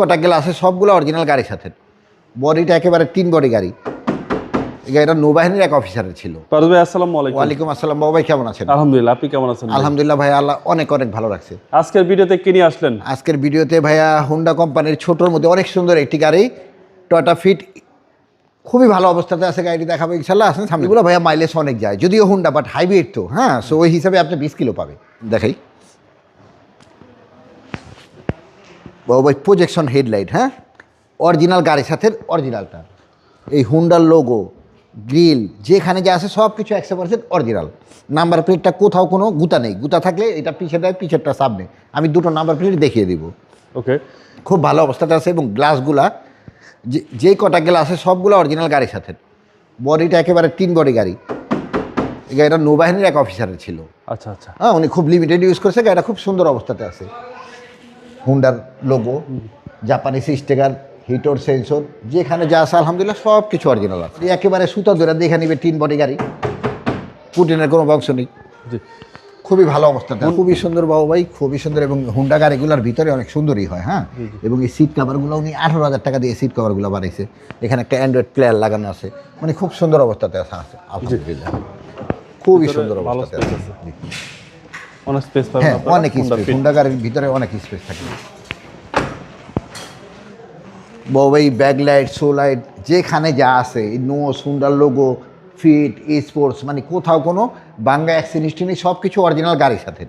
কটা গেলা আছে? সবগুলো অরিজিনাল গাড়ির সাথে। বডিটা একেবারে তিন বডি গাড়ি। এই গাড়িটা নৌবাহিনীর এক অফিসারের ছিল। পারুল ভাই আসসালামু আলাইকুম। ওয়ালাইকুম আসসালাম। বাবু ভাই কেমন আছেন? আলহামদুলিল্লাহ আপনি কেমন আছেন আলহামদুলিল্লাহ ভাই আল্লাহ অনেক অনেক ভালো রাখছে। আজকের ভিডিওতে কি নিয়ে আসলেন? আজকের ভিডিওতে ভাইয়া হুন্ডা কোম্পানির ছোটোর মধ্যে অনেক সুন্দর একটি গাড়ি টয়টা ফিট খুবই ভালো অবস্থাতে আছে গাড়িটি দেখাবো ইনশাল্লাহ আসেন সামনে। এগুলো ভাইয়া মাইলেজ অনেক যায় যদিও হুন্ডা বাট হাইব্রিড তো হ্যাঁ? সো ওই হিসাবে আপনি বিশ কিলো পাবে দেখাই। ভাই প্রজেকশন হেডলাইট হ্যাঁ? অরিজিনাল গাড়ির সাথে অরিজিনালটা এই হুন্ডার লোগো গ্রিল যেখানে যা আছে সব কিছু একশো পার্সেন্ট অরিজিনাল নাম্বার প্লেটটা কোথাও কোনো গুতা নেই। গুতা থাকলে এটা পিছের দেয় পিছেরটা সামনে। আমি দুটো নাম্বার প্লেট দেখিয়ে দিব। ওকে খুব ভালো অবস্থাতে আছে এবং গ্লাসগুলা যে যে কটা গ্লাস আছে সবগুলো অরিজিনাল গাড়ির সাথে। বডিটা একেবারে তিন বডি গাড়ি। এই গাড়িটা নৌবাহিনীর এক অফিসারের ছিল। আচ্ছা আচ্ছা। হ্যাঁ উনি খুব লিমিটেড ইউজ করেছে। গাড়িটা খুব সুন্দর অবস্থাতে আছে। হুন্ডার লোগো জাপানি স্টিকার হিটর সেন্সর যেখানে যা আছে আলহামদুলিল্লাহ সব কিছু অরিজিনাল আছে একেবারে সুতা ধরে দেখে নিবে তিন বডি গাড়ি। পুটিনের কোনো বংশ নেই। খুবই ভালো অবস্থাতে আছে। খুবই সুন্দর বাবু ভাই খুবই সুন্দর এবং হুন্ডা গাড়িগুলোর ভিতরে অনেক সুন্দরই হয় হ্যাঁ? এবং এই সিট কাভারগুলো উনি আঠারো হাজার টাকা দিয়ে সিট কাভারগুলো বানাইছে। এখানে একটা অ্যান্ড্রয়েড প্লেয়ার লাগানো আছে। মানে খুব সুন্দর অবস্থাতে আছে আছে আলহামদুলিল্লাহ খুবই সুন্দর অবস্থাতে আছে। অনেক স্পেস পাবেন হ্যাঁ অনেক স্পেস হুন্ডা গাড়ির ভিতরে অনেক স্পেস থাকে। ব্যাক লাইট শো লাইট যেখানে যা আছে নোস হুন্ডার লোগো ফিট স্পোর্টস মানে কোথাও কোনো বাংলা অ্যাক্সিনিস্টি নেই সব কিছু অরিজিনাল গাড়ির সাথে।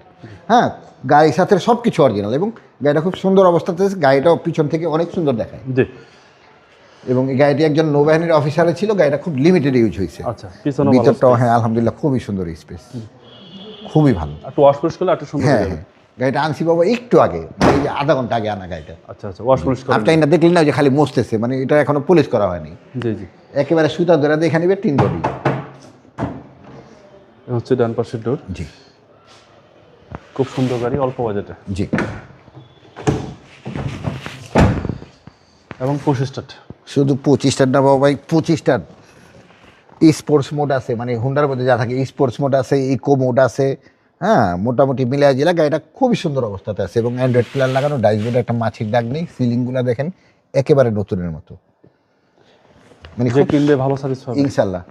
হ্যাঁ গাড়ির সাথে সব কিছু অরিজিনাল এবং গাড়িটা খুব সুন্দর অবস্থাতে গাড়িটাও পিছন থেকে অনেক সুন্দর দেখায়। জি। এবং এই গাড়িটি একজন নৌবাহিনীর অফিসারে ছিল গাড়িটা খুব লিমিটেড ইউজ হয়েছে। আচ্ছা ভিতরটাও হ্যাঁ আলহামদুলিল্লাহ খুবই সুন্দর স্পেস খুবই ভালো। একটু ওয়াশ পলিশ করলে একটু সুন্দর হ্যাঁ হ্যাঁ। গাড়িটা আনছি বাবা একটু আগে এই যে আধা ঘণ্টা আগে আনা গাড়িটা। আচ্ছা আচ্ছা ওয়াশ পলিশ করলে আপনি না দেখলেন না যে খালি মসতেছে মানে এটা এখনও পুলিশ করা হয়নি। জি জি। একেবারে সুতা ধরে দেখে নিবে তিন বডি হচ্ছে ডান পাশের ডোর জি। খুব সুন্দর গাড়ি অল্প বাজেটে। জি। এবং পঁচিশটা শুধু পঁচিশটার না বাবা ভাই পঁচিশটার স্পোর্টস মোড আছে মানে হুন্ডার মধ্যে যা থাকে স্পোর্টস মোড আছে ইকো মোড আছে হ্যাঁ মোটামুটি মিলিয়ে জেলা গাড়িটা খুবই সুন্দর অবস্থাতে আছে এবং অ্যান্ড্রয়েড প্লেয়ার লাগানো ডাইসবোর্ডে একটা মাছির ডাক নেই সিলিংগুলো দেখেন একেবারে নতুনের মতো। মানে খুব কিনবে ভালো সার্ভিস ইনশাল্লাহ।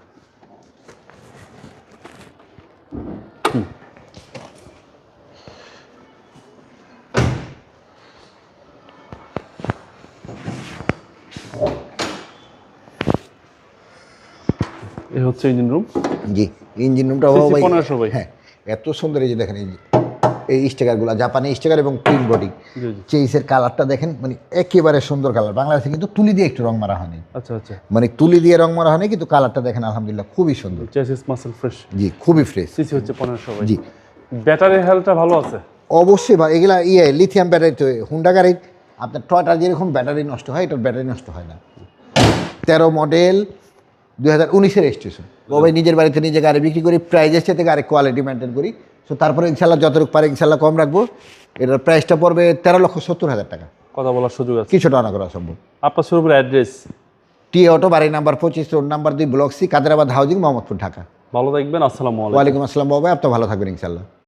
এই হচ্ছে ইঞ্জিন রুম জি ইঞ্জিন রুমটা ভাই 1500 ভাই। হ্যাঁ এত সুন্দর এই যে দেখেন এই এই স্টিকারগুলো জাপানি স্টিকার এবং প্রিন্ট বডি চেইসের কালারটা দেখেন মানে একেবারে সুন্দর কালার বাংলাদেশে কিন্তু তুলি দিয়ে একটু রং মারা হয়নি। আচ্ছা আচ্ছা। মানে তুলি দিয়ে রং মারা হয়নি কিন্তু কালারটা দেখেন আলহামদুলিল্লাহ খুবই সুন্দর। চেসিস মাসেল ফ্রেশ জি খুবই ফ্রেশ সিসি হচ্ছে পনেরোশো ভাই। জি। ব্যাটারি হেলথটা ভালো আছে? অবশ্যই ভাই এগুলা ইয়ে লিথিয়াম ব্যাটারি তো হুন্ডা গাড়ির আপনার টয়টার যেরকম ব্যাটারি নষ্ট হয় এটার ব্যাটারি নষ্ট হয় না। তেরো মডেল দুই হাজার উনিশের স্টেশন তবে নিজের বাড়িতে নিজে গাড়ি বিক্রি করি প্রাইজের সাথে গাড়ি কোয়ালিটি মেনটেন করি। সো তারপরে ইনশাল্লাহ যতটুকু পারে ইনশাল্লাহ কম রাখব। এটার প্রাইসটা পড়বে তেরো লক্ষ সত্তর হাজার টাকা। কথা বলার সুযোগ আছে। কিছুটা আনা করা সম্ভব। আপনার শুরু অ্যাড্রেস টি অটো বাড়ি নাম্বার পঁচিশ রোড নাম্বার দুই block C Kaderabad housing Mohammadpur Dhaka. ভালো থাকবেন আসসালামু আলাইকুম। আসসালাম বাবা আপনি ভালো থাকবেন ইনশাল্লাহ